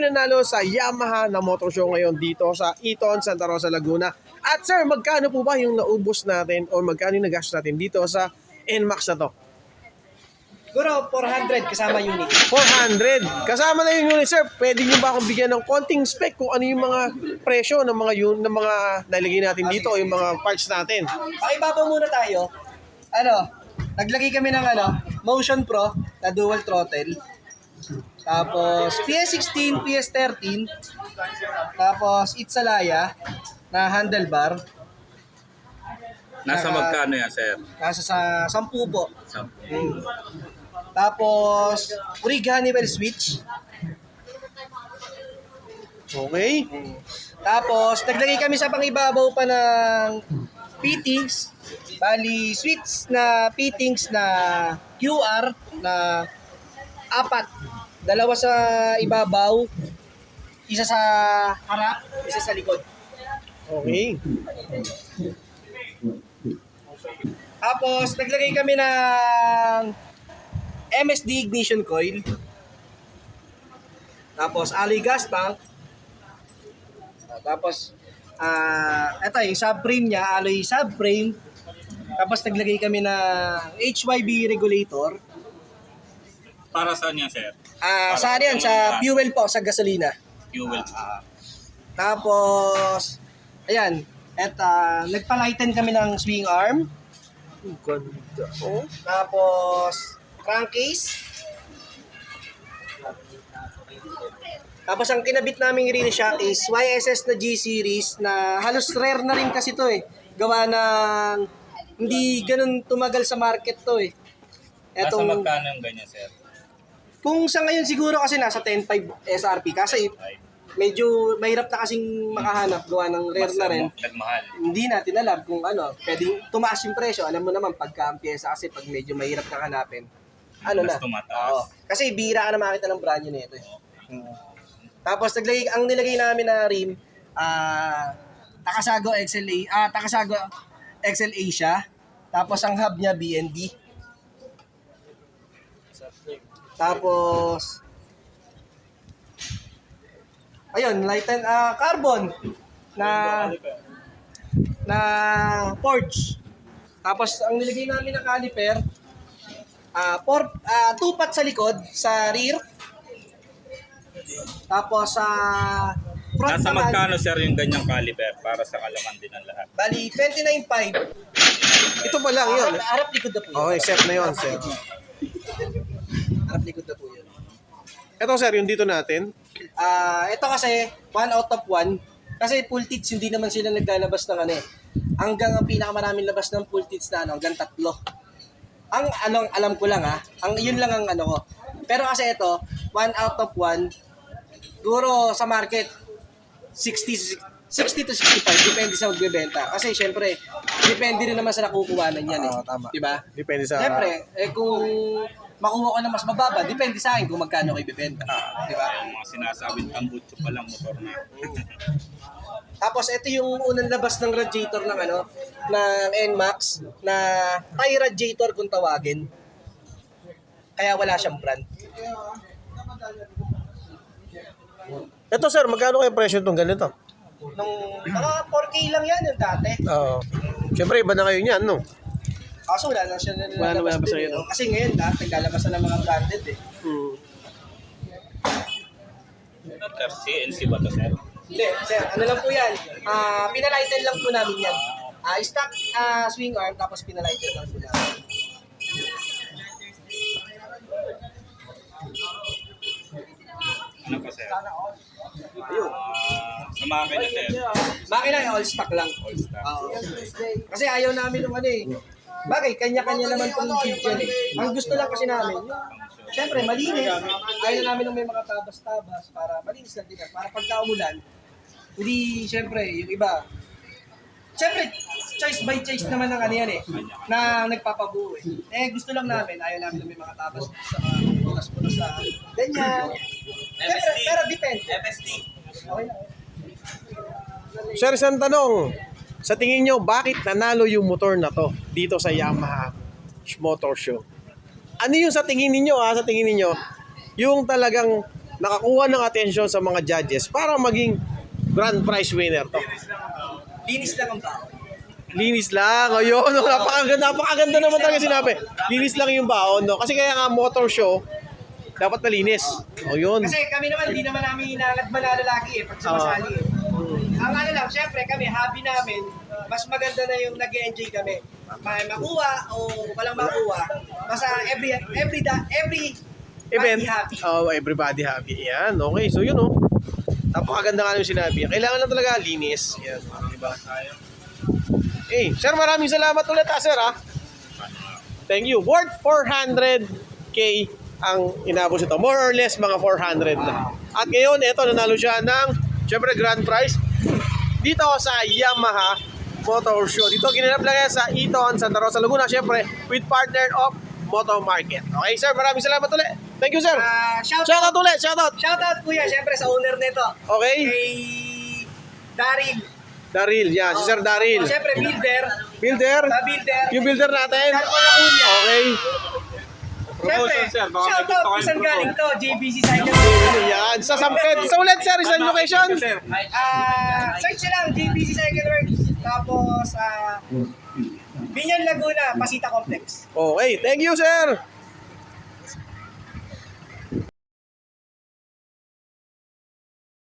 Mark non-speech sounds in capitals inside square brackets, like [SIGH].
nanalo sa Yamaha na motor show ngayon dito sa Eton, Santa Rosa, Laguna. At sir, magkano po ba yung naubos natin o magkano yung nagastos natin dito sa NMAX na to? Siguro 400 kasama unit. 400. Kasama na yung unit, sir. Pwede nyo ba akong bigyan ng konting spec kung ano yung mga presyo ng mga yun, ng mga nalagay natin dito o yung mga parts natin? Pakibabaw muna tayo. Ano, naglagay kami ng ano, Motion Pro na dual throttle. Tapos PS16, PS13. Tapos Itsalaya na handlebar. Nasa Naka- magkano yan, sir? Nasa sa 10 po. Sa- Mm. Tapos Rig Honeywell switch. Okay. Tapos naglagay kami sa pangibabaw pa ng fittings. Bali, switch na fittings na QR na apat. Dalawa sa ibabaw, isa sa harap, isa sa likod. Okay. Tapos naglagay kami ng MSD ignition coil. Tapos alloy gas tank. Tapos ah eto yung subframe niya, alloy subframe. Tapos naglagay kami ng HYB regulator. Para saan yan, sir? Ah, Para sa ano yan, sa fuel po, sa gasolina. Fuel. Tapos ayan, at ah, nagpalighten kami ng swing arm. Ang Ganda. Oh. Tapos, crankcase. Tapos ang kinabit naming rear shock is YSS na G-series na halos rare na rin kasi to eh. Gawa ng hindi ganun tumagal sa market to eh. Nasa Etong, magkano yung ganyan, sir? Kung sa ngayon siguro kasi nasa 10.5 SRP kasi medyo mahirap na kasing makahanap gawa ng rare na rin. Nagmahal. hindi natin alam kung ano, pwedeng tumaas yung presyo. Alam mo naman, pagka ang pyesa kasi pag medyo mahirap na hanapin, ano Mas na. tumataas. Oo. Kasi bira ka na makita ng brand nito. Eh. Tapos naglagay, ang nilagay namin na rim, ah, Takasago XLA, ah, Takasago XL Asia. Tapos ang hub niya BND. Tapos Ayun, light and ah, carbon na na forge. Tapos ang nilagay namin na caliper, ah four, ah two pot sa likod, sa rear. Tapos sa front Nasa naman, magkano, sir, yung ganyang caliber para sa kalaman din ng lahat? bali 29.5. Ito pa lang yun. Arap, arap likod na po yun. Okay, set na yun, set. Arap likod na po yun. Ito sir, yung dito natin. Ah, ito kasi one out of one. Kasi full tits hindi naman sila naglalabas ng ano eh. Hanggang ang pinakamaraming labas ng full tits na ano, hanggang tatlo. Ang anong alam ko lang ha, ang yun lang ang ano ko. Pero kasi ito, one out of one, siguro sa market 60 60 to 65 depende sa magbebenta. Kasi syempre, depende rin naman sa nakukuhanan yan eh. Oo, tama. 'Di ba? Depende sa... Syempre, eh kung makuha ko na mas mababa, depende sa akin kung magkano ko ibebenta. Di ba? Yung mga sinasabing tambutso pa lang motor na. [LAUGHS] Tapos ito yung unang labas ng radiator ng ano, ng NMAX na tie radiator kung tawagin. Kaya wala siyang brand. Ito sir, magkano kayo presyo itong ganito? Nung mga 4K lang yan yung dati. Oo. Siyempre, iba na kayo niyan, no? Kaso wala na siya Wala na nilalabas lalabas din. na eh, no? Kasi ngayon lahat naglalabas na ng mga branded eh. Hmm. CNC ba to, sir? Hindi, sir, ano lang po yan. Ah, pinalighten lang po namin yan. Ah, stock ah, swing arm tapos pinalighten lang po namin. Ano pa, sir? Ayun. Ah, sa makina, sir. Makina all stock lang. All stock. Oo. Kasi ayaw namin ng ano eh. Bagay, kanya-kanya naman itong yan eh. Ang gusto lang kasi namin, yung, syempre malinis. Ayaw namin ng may mga tabas-tabas para malinis lang din yan. Para pagka umulan, hindi, syempre, yung iba, syempre, choice by choice naman ng ano yan eh, na nagpapabuo eh. Eh, gusto lang namin, ayaw namin ng may mga tabas sa mga butas-butas sa ganyan. Syempre, pero depende. FSD. Okay lang. Sir, isang tanong. Sa tingin nyo, bakit nanalo yung motor na to dito sa Yamaha Motor Show? Ano yung sa tingin ninyo, ha? Sa tingin ninyo, yung talagang nakakuha ng atensyon sa mga judges para maging grand prize winner to. Linis lang ang tao. Linis lang. O yun, no, napakaganda, napakaganda naman talaga sinabi. Linis lang yung baon, no? Kasi kaya nga motor show, dapat malinis. O yun. Kasi kami naman, hindi naman namin hinangat malalaki eh, pag sumasali eh. Ang ano lang, syempre kami, hobby namin, mas maganda na yung nag enjoy kami. May makuha o walang makuha. Basta every, every, da, every Event. happy. Oh, everybody happy. Yan, okay. So yun, oh. Napakaganda nga yung sinabi. Kailangan lang talaga linis. Yan, diba? Eh, sir, maraming salamat ulit, ah, sir, ah. Thank you. Worth 400k ang inabot ito. More or less, mga 400 na. At ngayon, ito, nanalo siya ng, syempre, grand prize dito sa Yamaha Motor Show. Dito, ginanap lang yan sa Eton, Santa Rosa, Laguna. Syempre, with partner of Moto Market. Okay, sir, maraming salamat ulit. Thank you, sir. Ah, shout, Shout out ulit, shout out. shout out kuya, syempre sa owner nito. Okay? Kay Daryl. Daryl, yan, si Sir Daryl. Oh, syempre, builder. Builder, Sa builder. yung builder natin. Okay. Syempre, sir, baka shout may gusto out kayong isang galing to, JBC Cycle. Yan, sa Samped. Sa ulit, sir, isang location. Ah, search nyo lang, JBC Cycle Works. Tapos, ah, Binyan Laguna, Pasita Complex. Okay, thank you, sir.